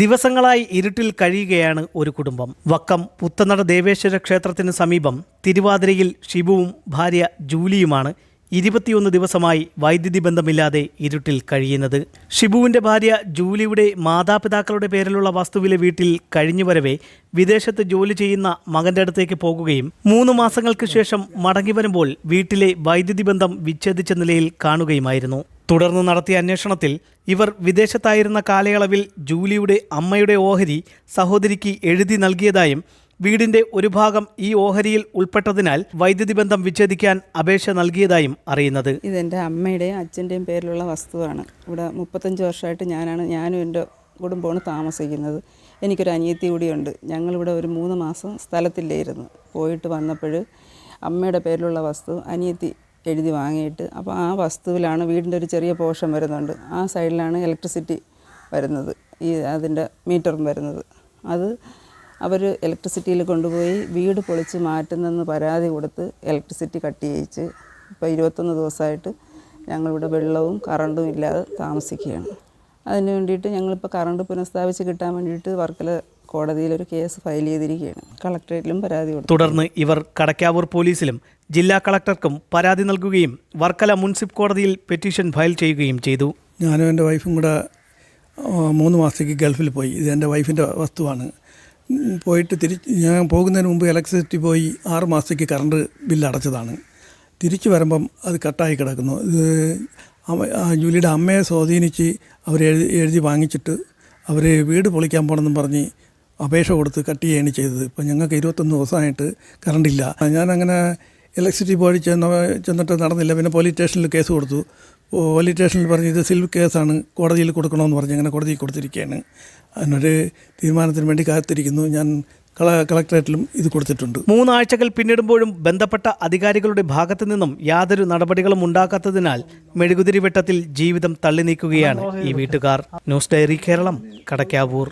ദിവസങ്ങളായി ഇരുട്ടിൽ കഴിയുകയാണ് ഒരു കുടുംബം. വക്കം പുത്തനട ദേവേശ്വര ക്ഷേത്രത്തിന് സമീപം തിരുവാതിരയിൽ ഷിബുവും ഭാര്യ ജൂലിയുമാണ് ഇരുപത്തിയൊന്ന് ദിവസമായി വൈദ്യുതി ബന്ധമില്ലാതെ ഇരുട്ടിൽ കഴിയുന്നത്. ഷിബുവിന്റെ ഭാര്യ ജൂലിയുടെ മാതാപിതാക്കളുടെ പേരിലുള്ള വസ്തുവിലെ വീട്ടിൽ കഴിഞ്ഞു വരവേ വിദേശത്ത് ജോലി ചെയ്യുന്ന മകന്റെ അടുത്തേക്ക് പോകുകയും മൂന്ന് മാസങ്ങൾക്ക് ശേഷം മടങ്ങി വരുമ്പോൾ വീട്ടിലെ വൈദ്യുതി ബന്ധം വിച്ഛേദിച്ച നിലയിൽ കാണുകയുമായിരുന്നു. തുടർന്ന് നടത്തിയ അന്വേഷണത്തിൽ ഇവർ വിദേശത്തായിരുന്ന കാലയളവിൽ ജൂലിയുടെ അമ്മയുടെ ഓഹരി സഹോദരിക്ക് എഴുതി നൽകിയതായും വീടിന്റെ ഒരു ഭാഗം ഈ ഓഹരിയിൽ ഉൾപ്പെട്ടതിനാൽ വൈദ്യുതി ബന്ധം വിച്ഛേദിക്കാൻ അപേക്ഷ നൽകിയതായും അറിയുന്നത്. ഇതെന്റെ അമ്മയുടെയും അച്ഛന്റെയും പേരിലുള്ള വസ്തുവാണ്. ഇവിടെ മുപ്പത്തഞ്ച് വർഷമായിട്ട് ഞാനാണ് ഞാനും എന്റെ കുടുംബമാണ് താമസിക്കുന്നത്. എനിക്കൊരു അനിയത്തി കൂടിയുണ്ട്. ഞങ്ങളിവിടെ ഒരു മൂന്ന് മാസം സ്ഥലത്തില്ലായിരുന്നു. പോയിട്ട് വന്നപ്പോൾ അമ്മയുടെ പേരിലുള്ള വസ്തു അനിയത്തി എഴുതി വാങ്ങിയിട്ട് അപ്പോൾ ആ വസ്തുവിലാണ് വീടിന്റെ ഒരു ചെറിയ പോഷൻ വരുന്നുണ്ട്. ആ സൈഡിലാണ് ഇലക്ട്രിസിറ്റി വരുന്നത്. ഈ അതിന്റെ മീറ്ററും വരുന്നത്. അത് അവർ ഇലക്ട്രിസിറ്റിയിൽ കൊണ്ടുപോയി വീട് പൊളിച്ച് മാറ്റുന്നെന്ന് പരാതി കൊടുത്ത് ഇലക്ട്രിസിറ്റി കട്ട് ചെയ്യിച്ച് ഇപ്പോൾ ഇരുപത്തൊന്ന് ദിവസമായിട്ട് ഞങ്ങളിവിടെ വെള്ളവും കറണ്ടും ഇല്ലാതെ താമസിക്കുകയാണ്. അതിന് വേണ്ടിയിട്ട് ഞങ്ങളിപ്പോൾ കറണ്ട് പുനഃസ്ഥാപിച്ച് കിട്ടാൻ വേണ്ടിയിട്ട് വർക്കല കോടതിയിലൊരു കേസ് ഫയൽ ചെയ്തിരിക്കുകയാണ്. കളക്ടറേറ്റിലും പരാതി കൊടുത്തു തുടർന്ന് ഇവർ കടക്കാവൂർ പോലീസിലും ജില്ലാ കളക്ടർക്കും പരാതി നൽകുകയും വർക്കല മുനിസിപ്പൽ കോടതിയിൽ പെറ്റീഷൻ ഫയൽ ചെയ്യുകയും ചെയ്തു. ഞാനും എന്റെ വൈഫും കൂടെ മൂന്ന് മാസത്തേക്ക് ഗൾഫിൽ പോയി. ഇത് എന്റെ വൈഫിന്റെ വസ്തുവാണ്. പോയിട്ട് തിരിച്ച് ഞാൻ പോകുന്നതിന് മുമ്പ് ഇലക്ട്രിസിറ്റി പോയി ആറ് മാസത്തേക്ക് കറണ്ട് ബില്ല് അടച്ചതാണ്. തിരിച്ചു വരുമ്പം അത് കട്ടായി കിടക്കുന്നു. ഇത് ജൂലിയുടെ അമ്മയെ സ്വാധീനിച്ച് അവർ എഴുതി എഴുതി വാങ്ങിച്ചിട്ട് അവർ വീട് പൊളിക്കാൻ പോകണമെന്നും പറഞ്ഞ് അപേക്ഷ കൊടുത്ത് കട്ട് ചെയ്യാണ് ചെയ്തത്. ഇപ്പം ഞങ്ങൾക്ക് ഇരുപത്തൊന്ന് ദിവസമായിട്ട് കറണ്ടില്ല ഞാനങ്ങനെ ഇലക്ട്രിസിറ്റി ബോർഡിൽ ചെന്ന ചെന്നിട്ട് നടന്നില്ല. പിന്നെ പോലീസ് സ്റ്റേഷനിൽ കേസ് കൊടുത്തു. പോലീസ് സ്റ്റേഷനിൽ പറഞ്ഞ് ഇത് സിൽവ് കേസാണ് കോടതിയിൽ കൊടുക്കണമെന്ന് പറഞ്ഞ്. അങ്ങനെ കോടതിയിൽ കൊടുത്തിരിക്കുകയാണ്. അതിനൊരു തീരുമാനത്തിന് വേണ്ടി കാത്തിരിക്കുന്നു. ഞാൻ കള കളക്ടറേറ്റിലും ഇത് കൊടുത്തിട്ടുണ്ട്. മൂന്നാഴ്ചകൾ പിന്നിടുമ്പോഴും ബന്ധപ്പെട്ട അധികാരികളുടെ ഭാഗത്തു നിന്നും യാതൊരു നടപടികളും ഉണ്ടാക്കാത്തതിനാൽ മെഴുകുതിരി വെട്ടത്തിൽ ജീവിതം തള്ളി നീക്കുകയാണ് ഈ വീട്ടുകാർ. News diary Keralam Kadakkavoor.